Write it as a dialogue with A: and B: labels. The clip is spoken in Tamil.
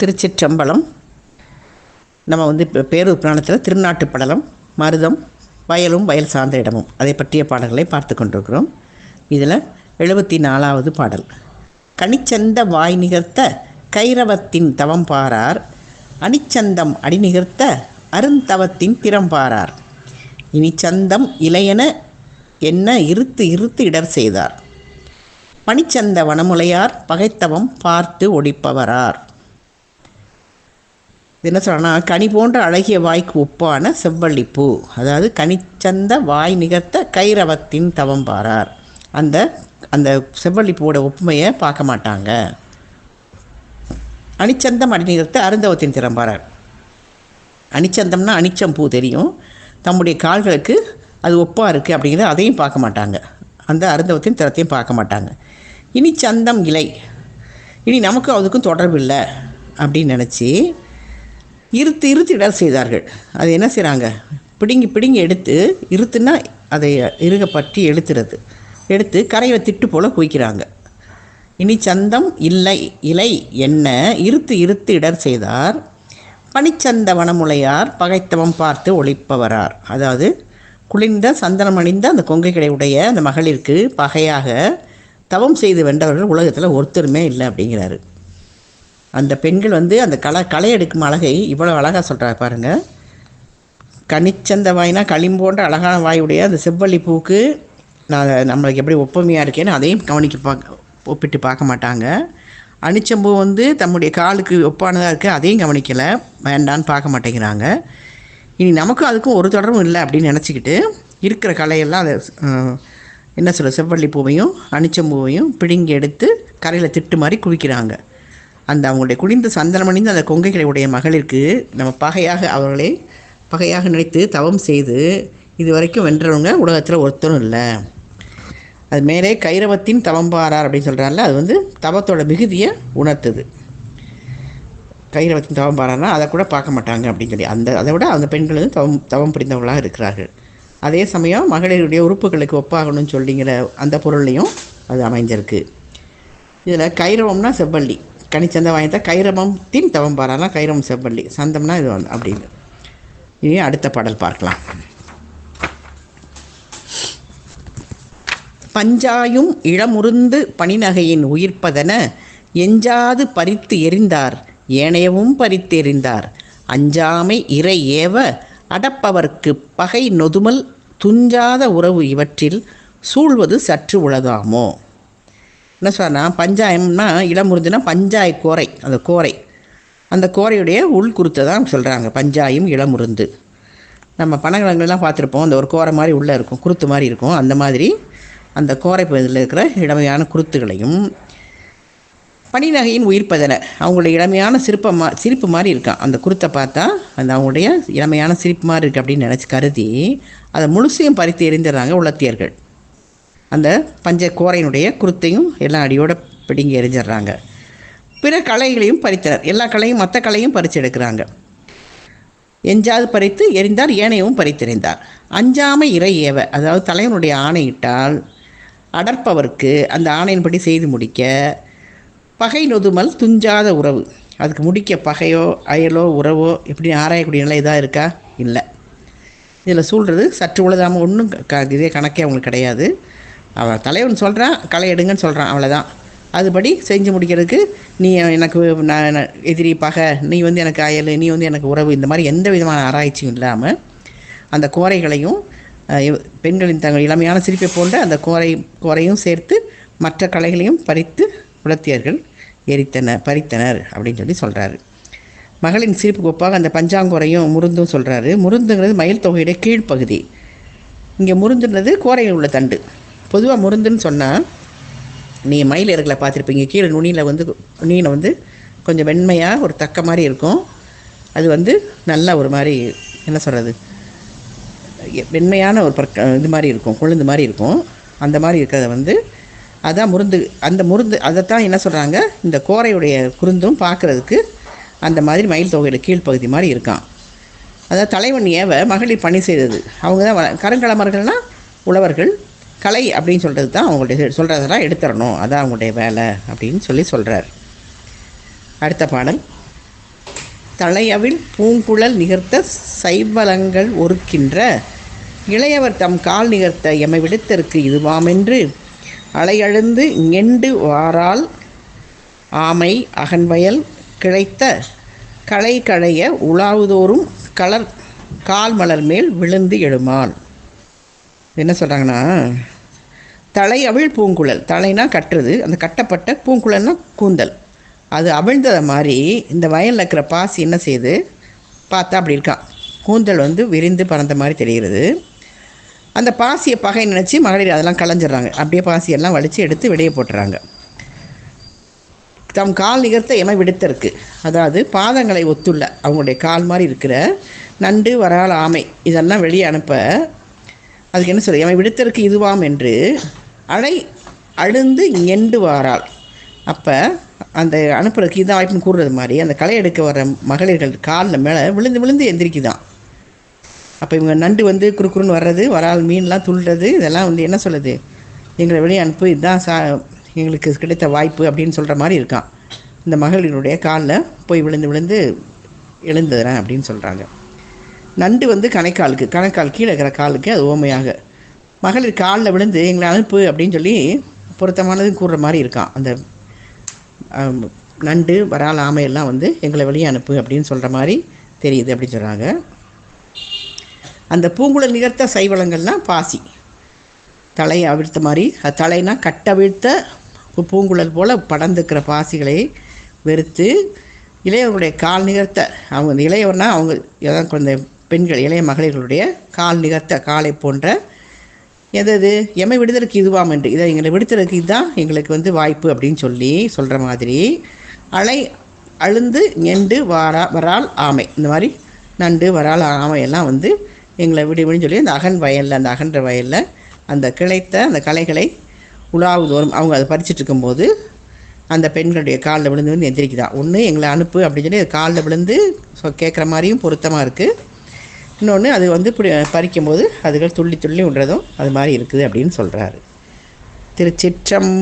A: திருச்சிற்றம்பலம். நம்ம வந்து இப்போ பேரூர் புராணத்தில் திருநாட்டு படலம் மருதம் வயலும் வயல் சார்ந்த இடமும். அதை பற்றிய பாடல்களை பார்த்து கொண்டிருக்கிறோம். இதில் எழுபத்தி நாலாவது பாடல். கனிச்சந்த வாய் நிகர்த்த கைரவத்தின் தவம் பாரார் அணிச்சந்தம் அடி நிகர்த்த அருந்தவத்தின் திறம் பாரார். இனிச்சந்தம் இளையன என்ன இருத்து இருத்து இடர் செய்தார். பனிச்சந்த வனமுலையார் பகைத்தவம் பார்த்து ஒடிப்பவரார். என்ன சொல்கிறேன்னா கனி போன்ற அழகிய வாய்க்கு ஒப்பான செவ்வள்ளிப்பூ. அதாவது கனிச்சந்த வாய் நிகர்த்த கைரவத்தின் தவம் பாரார். அந்த அந்த செவ்வள்ளிப்பூவோட ஒப்புமையை பார்க்க மாட்டாங்க. அணிச்சந்தம் அடி நிகர்த்த அருந்தவத்தின் திறம்பாரார் அணிச்சந்தம்னா அணிச்சம் பூ தெரியும். தம்முடைய கால்களுக்கு அது ஒப்பாக இருக்குது அப்படிங்கிறத அதையும் பார்க்க மாட்டாங்க. அந்த அருந்தவத்தின் திறத்தையும் பார்க்க மாட்டாங்க. இனி சந்தம் இலை. இனி நமக்கும் அதுக்கும் தொடர்பு இல்லை அப்படின்னு நினச்சி இருத்து இருத்திட இடர் செய்தார்கள். அது என்ன செய்கிறாங்க பிடுங்கி பிடுங்கி எடுத்து இருத்துன்னா அதை இருக பற்றி எடுத்துறது. எடுத்து கரையை திட்டு போல் குவிக்கிறாங்க. இனி சந்தம் இல்லை இலை என்ன? இருத்து இருத்து இடர் செய்தார். பனிச்சந்த வனமுலையார் பகைத்தவம் பார்த்து ஒழிப்பவரார். அதாவது குளிர்ந்த சந்தனம் அணிந்த அந்த கொங்கை கிடையுடைய உடைய அந்த மகளிருக்கு பகையாக தவம் செய்து வென்றவர்கள் உலகத்தில் ஒருத்தருமே இல்லை அப்படிங்கிறாரு. அந்த பெண்கள் வந்து அந்த கலை களை எடுக்கும் அழகை இவ்வளோ அழகாக சொல்கிறார் பாருங்கள் கனிச்சந்த வாய்னா களிம்போன்ற அழகான வாயுடைய அந்த செவ்வள்ளி பூக்கு நான் நம்மளுக்கு எப்படி ஒப்புமையாக இருக்கேன்னு அதையும் கவனிக்க பார்க்க ஒப்பிட்டு பார்க்க மாட்டாங்க. அனிச்சம்பூ வந்து தம்முடைய காலுக்கு ஒப்பானதாக இருக்குது அதையும் கவனிக்கலை. வேண்டான்னு பார்க்க மாட்டேங்கிறாங்க. இனி நமக்கும் அதுக்கும் ஒரு தொடர்பும் இல்லை அப்படின்னு நினச்சிக்கிட்டு இருக்கிற கலையெல்லாம் அதை என்ன சொல்ல செவ்வள்ளி பூவையும் அனிச்சம்பூவையும் பிடுங்கி எடுத்து கரையில் திட்டு மாதிரி குவிக்கிறாங்க. அந்த அவங்களுடைய குடிந்த சந்தனமணிந்து அந்த கொங்கைகளை உடைய மகளிருக்கு நம்ம பகையாக அவர்களை பகையாக நினைத்து தவம் செய்து இது வரைக்கும் வென்றவங்க உலகத்தில் ஒருத்தரும் இல்லை. அது மேலே கைரவத்தின் தவம்பாரார் அப்படின்னு சொல்கிறாருல அது வந்து தவத்தோட மிகுதியை உணர்த்துது. கைரவத்தின் தவம் பாரார்னா அதை கூட பார்க்க மாட்டாங்க அப்படின்னு சொல்லி அந்த அதை விட அந்த பெண்கள் வந்து தவம் தவம் புரிந்தவர்களாக இருக்கிறார்கள். அதே சமயம் மகளிருடைய உறுப்புகளுக்கு ஒப்பாகணும்னு சொல்லிங்கிற அந்த பொருள்லையும் அது அமைஞ்சிருக்கு. இதில் கைரவம்னா செவ்வள்ளி. கனிச்சந்த கைரமம் கைரவத்தின் தவம் பாரானா கைரமம் செவ்வள்ளி. சந்தம்னா இது வந்து அப்படின்னு. இனி அடுத்த பாடல் பார்க்கலாம். பஞ்சாயும் இளமுருந்து பனிநகையின் உயிர்ப்பதென எஞ்சாது பறித்து எறிந்தார் ஏனையவும் பறித்து எறிந்தார் அஞ்சாமை இறை ஏவ அடப்பவர்க்கு பகை நொதுமல் துஞ்சாத உறவு இவற்றில் சூழ்வது சற்று உளதாமோ? என்ன சொன்னா பஞ்சாயம்னா இளமுருந்துனா பஞ்சாய கோரை அந்த கோரை. அந்த கோரையுடைய உள்குருத்தை தான் சொல்கிறாங்க பஞ்சாயம் இளமுருந்து நம்ம பனங்கிழங்குலாம் பார்த்துருப்போம் அந்த ஒரு கோரை மாதிரி உள்ளே இருக்கும் குருத்து மாதிரி இருக்கும். அந்த மாதிரி அந்த கோரை பகுதியில் இருக்கிற இளமையான குருத்துகளையும் பனிநகையின் உயிர்ப்பதனை அவங்களுடைய இளமையான சிற்ப சிரிப்பு மாதிரி இருக்கான் அந்த குருத்தை பார்த்தா அந்த அவங்களுடைய இளமையான சிரிப்பு மாதிரி இருக்குது அப்படின்னு நினச்சி கருதி அதை முழுசையும் பறித்து எறிந்துடுறாங்க உலத்தியர்கள் அந்த பஞ்ச கோரையினுடைய குருத்தையும் எல்லாம் அடியோட பிடுங்கி எரிஞ்சிடுறாங்க பிற கலைகளையும் பறித்தனர். எல்லா கலையும் மற்ற கலையும் பறித்து எடுக்கிறாங்க. எஞ்சாது பறித்து எரிந்தார் ஏனையவும் பறித்தெறிந்தார். அஞ்சாமை இறை ஏவ அதாவது தலைவனுடைய ஆணையிட்டால் அடர்ப்பவர்க்கு அந்த ஆணையின்படி செய்து முடிக்க பகை நொதுமல் துஞ்சாத உறவு. அதுக்கு முடிக்க பகையோ அயலோ உறவோ எப்படி ஆராயக்கூடிய நிலை இதாக இருக்கா? இல்லை. இதில் சூழ்றது சற்று உழுதாமல் ஒன்றும் க இதே கணக்கே அவங்களுக்கு கிடையாது. அவள் தலைவன் சொல்கிறான் களை எடுங்கன்னு சொல்கிறான் அவ்வளோதான் அதுபடி செஞ்சு முடிக்கிறதுக்கு நீ எனக்கு நான் எதிரி பகை நீ வந்து எனக்கு அயல் நீ வந்து எனக்கு உறவு இந்த மாதிரி எந்த விதமான ஆராய்ச்சியும் இல்லாமல் அந்த கோரைகளையும் பெண்களின் தங்கள் இளமையான சிரிப்பை போன்ற அந்த கோரை கோரையும் சேர்த்து மற்ற கலைகளையும் பறித்து உலர்த்தியர்கள் எரித்தனர் பறித்தனர் அப்படின்னு சொல்லி சொல்கிறாரு மகளின் சிரிப்புக்கு ஒப்பாக அந்த பஞ்சாங்குறையும் முருந்தும் சொல்கிறாரு முருந்துங்கிறது மயில் தொகையுடைய கீழ்ப்பகுதி. இங்கே முருந்துன்றது கோரையில் உள்ள தண்டு. பொதுவாக முருந்துன்னு சொன்னால் நீங்கள் மயில் இறகுல பார்த்துருப்பீங்க. கீழே நுனியில் வந்து நுனியில் வந்து கொஞ்சம் வெண்மையாக ஒரு தக்க மாதிரி இருக்கும். அது வந்து நல்லா ஒரு மாதிரி என்ன சொல்கிறது வெண்மையான ஒரு பற்க இது மாதிரி இருக்கும் கொழுந்து மாதிரி இருக்கும். அந்த மாதிரி இருக்கிறத வந்து அதான் முருந்து அந்த முருந்து அதைத்தான் என்ன சொல்கிறாங்க இந்த கோரையுடைய குருந்தும் பார்க்குறதுக்கு அந்த மாதிரி மயில் தொகையோட கீழ்ப்பகுதி மாதிரி இருக்கான். அதாவது தலைவன் ஏவ மகளிர் பணி செய்தது. அவங்க தான் வ- கருங்கலமர்கள்னால் உழவர்கள் கலை அப்படின்னு சொல்கிறது தான் அவங்களுடைய சொல்கிறதெல்லாம் எடுத்துடணும். அதான் அவங்களுடைய வேலை அப்படின்னு சொல்லி சொல்கிறார் அடுத்த பாடல். தலையவில் பூங்குழல் நிகர்த்த சைவலங்கள் ஒருக்கின்ற இளையவர் தம் கால் நிகர்த்த எமை விடுத்தற்கு இதுவாமென்று அலையழுந்து ñெண்டு வாரால் ஆமை அகன்வயல் கிளைத்த களை களைய உலாவுதோறும் கலர் கால் மலர் மேல் விழுந்து எழுமான். என்ன சொல்கிறாங்கன்னா தலை அவிழ் பூங்குழல். தலைனா கட்டுறது. அந்த கட்டப்பட்ட பூங்குழல்னா கூந்தல். அது அவிழ்ந்ததை மாதிரி இந்த வயலில் இருக்கிற பாசி என்ன செய்யுது? பார்த்தா அப்படி இருக்கான் கூந்தல் வந்து விரிந்து பறந்த மாதிரி தெரிகிறது. அந்த பாசியை பகை நினச்சி மகளிர் அதெல்லாம் களைஞ்சிடுறாங்க. அப்படியே பாசியெல்லாம் வலித்து எடுத்து வெளியே போட்டுறாங்க. தம் கால் நிகர்த்த எமை விடுத்திருக்கு அதாவது பாதங்களை ஒத்துள்ள அவங்களுடைய கால் மாதிரி இருக்கிற நண்டு வரால் ஆமை இதெல்லாம் வெளியே அனுப்ப அதுக்கு என்ன சொல்ல எமை விடுத்தற்கு இதுவாம் என்று அலை அழுந்து எண்டு வாராள் அப்போ அந்த அனுப்புறதுக்கு இதான் வாய்ப்புன்னு கூடுறது மாதிரி அந்த களை எடுக்க வர மகளிர்கள் காலில் மேலே விழுந்து விழுந்து எந்திரிக்குதான். அப்போ இவங்க நண்டு வந்து குறுக்குறுன்னு வர்றது வரால் மீன்லாம் துள்ளுறது இதெல்லாம் வந்து என்ன சொல்லுது எங்களை வெளியே அனுப்பு இதுதான் சா எங்களுக்கு கிடைத்த வாய்ப்பு அப்படின்னு சொல்கிற மாதிரி இருக்கான். இந்த மகளிருடைய காலில் போய் விழுந்து விழுந்து எழுந்துறேன் அப்படின்னு சொல்கிறாங்க நண்டு வந்து கணைக்காலுக்கு கணைக்கால் கீழே இருக்கிற காலுக்கு அது ஓமையாக. மகளிர் காலில் விழுந்து எங்களை அனுப்பு அப்படின்னு சொல்லி பொருத்தமானது கூறுற மாதிரி இருக்கான். அந்த நண்டு வரால் ஆமையெல்லாம் வந்து எங்களை வெளியே அனுப்பு அப்படின்னு சொல்கிற மாதிரி தெரியுது அப்படின்னு சொல்கிறாங்க அந்த பூங்குழல் நிகர்த்த சைவளங்கள்லாம் பாசி. தலையை அவிழ்த்த மாதிரி அது தலைனா கட்டவிழ்த்த பூங்குழல் போல் படர்ந்துக்கிற பாசிகளை வெறுத்து இளையவர்களுடைய கால் நிகர்த்த. அவங்க இந்த இளையவர்னா அவங்க ஏதாவது குழந்தை பெண்கள் இளைய மகளிர்களுடைய கால் நிகர்த்த காலை போன்ற எதது? எம்மை விடுதலுக்கு இதுவாம் என்று. இதை எங்களை விடுதலுக்கு இதுதான் எங்களுக்கு வந்து வாய்ப்பு அப்படின்னு சொல்லி சொல்கிற மாதிரி. அலை அழுந்து நெண்டு வாரா வரால் ஆமை. இந்த மாதிரி நண்டு வரால் ஆமையெல்லாம் வந்து எங்களை விடு விடுன்னு சொல்லி அந்த அகன் வயலில் அந்த அகன்ற வயலில் அந்த கிளைத்த அந்த கலைகளை உலாவுதோறும் அவங்க அதை பறிச்சுட்டு இருக்கும்போது அந்த பெண்களுடைய காலில் விழுந்து வந்து எந்திரிக்குதான் ஒன்று எங்களை அனுப்பு அப்படின்னு சொல்லி காலில் விழுந்து சொ கேட்குற மாதிரியும் பொருத்தமாக இருக்குது இன்னொன்று அது வந்து இப்படி பறிக்கும்போது அதுகள் துள்ளி துள்ளி விடுறதும் அது மாதிரி இருக்குது அப்படின்னு சொல்கிறாரு திருச்சிற்றம்